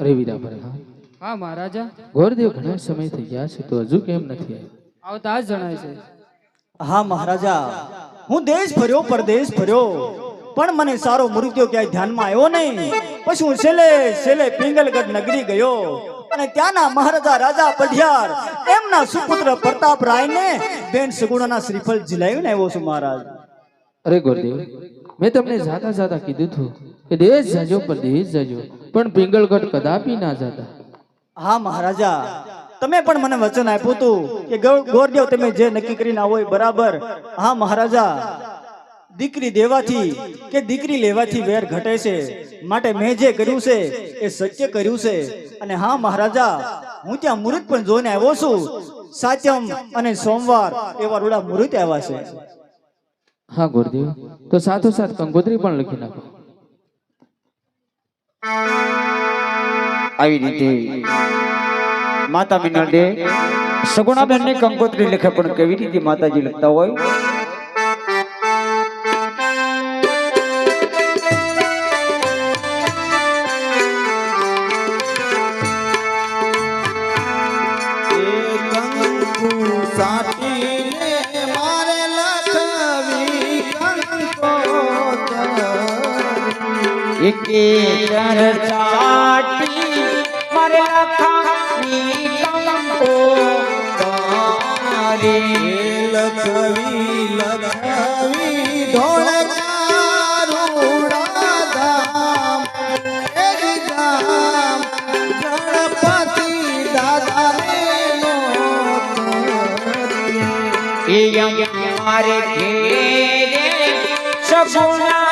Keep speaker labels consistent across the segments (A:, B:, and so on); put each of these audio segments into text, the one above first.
A: અરે વીરા પર હા.
B: હા મહારાજા.
A: ગોરદેવ ઘણા સમય થઈ ગયા છે તો હજુ કેમ નથી આવ્યો?
B: આવતા જ જણાય છે.
C: હા મહારાજા. હું દેશ ફર્યો પરદેશ ફર્યો પણ મને સારો મૃત્યુ ક્યાંય ધ્યાનમાં આવ્યો નહીં. પછી હું છેલ્લે છેલ્લે પિંગલગઢ નગરી ગયો. અને ત્યાંના મહારાજા રાજા પઢિયાર એમના સુપુત્ર પ્રતાપ રાયને બેન સગુણાના શ્રીફળ જીલાવીને આવ્યો છું મહારાજ.
A: અરે ગુરુદેવ મેં તમને જાતા જાતા કીધું હતું કે દેશ જાજો પર દેશ જાજો. પણ પિંગલગઢ કદાપી ના જતા.
C: હા મહારાજા. તમે પણ મને વચન આપ્યું હતું કે ગોરદેવ તમે જે નક્કી કરીને આવો એ બરાબર. હા મહારાજા. દીકરી દેવાથી કે દીકરી લેવાથી વેર ઘટે છે. માટે મેં જે કર્યું છે એ સત્ય કર્યું છે. અને હા મહારાજા હું ત્યાં મુહૂર્ત પણ જોઈને આવ્યો છું. સાચમ અને સોમવાર એવા રૂડા મુહૂર્ત આવ્યા છે.
A: હા ગોરદેવ. તો સાથો સાથ કંગોત્રી પણ લખી નાખો.
D: આવી રીતે માતા મિનલ સગુણાબેન ને કંકોત્રી લખે પણ કેવી રીતે માતાજી લખતા હોય?
E: કંકુ
D: એકે ચરચાટી મારે લખાવી કંકોત્રી.
E: લખવી લખવી નોતરીએ.
D: એ મારે ઘેરે સગુણા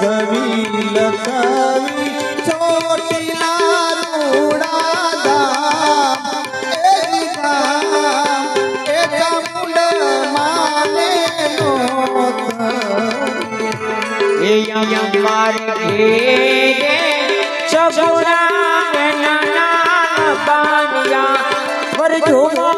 D: લખવી
E: લખવી ચોટીલા રૂડા ધામ એ ગામ એ
D: સગુણા નાના બાંધ્યા પર વેલા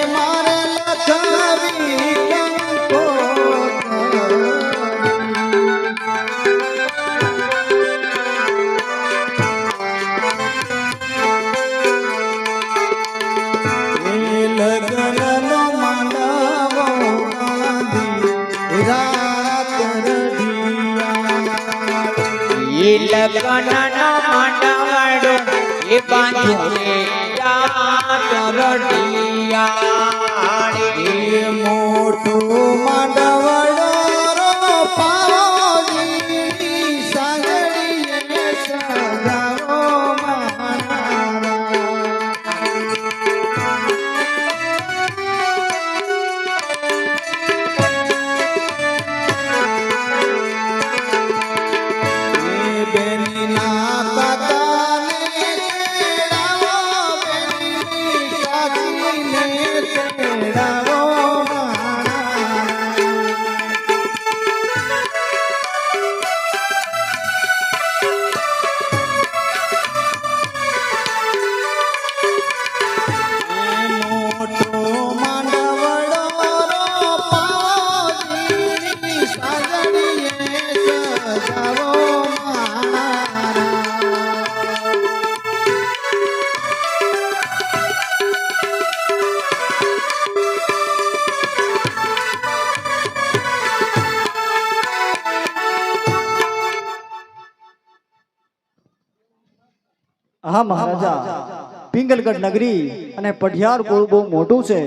E: એ લગ્નનો
D: મંડળ એ રે રાત
E: મોટું માંડવડો
C: હા મહારાજા, પિંગલગઢ નગરી અને પઢિયાર કુળ બહુ મોટું છે.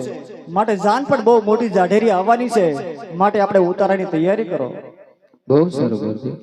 C: માટે જાન પણ બહુ મોટી જાઢેરી આવવાની છે. માટે આપણે ઉતારાની તૈયારી કરો.
A: બહુ સારું ગુરુદેવ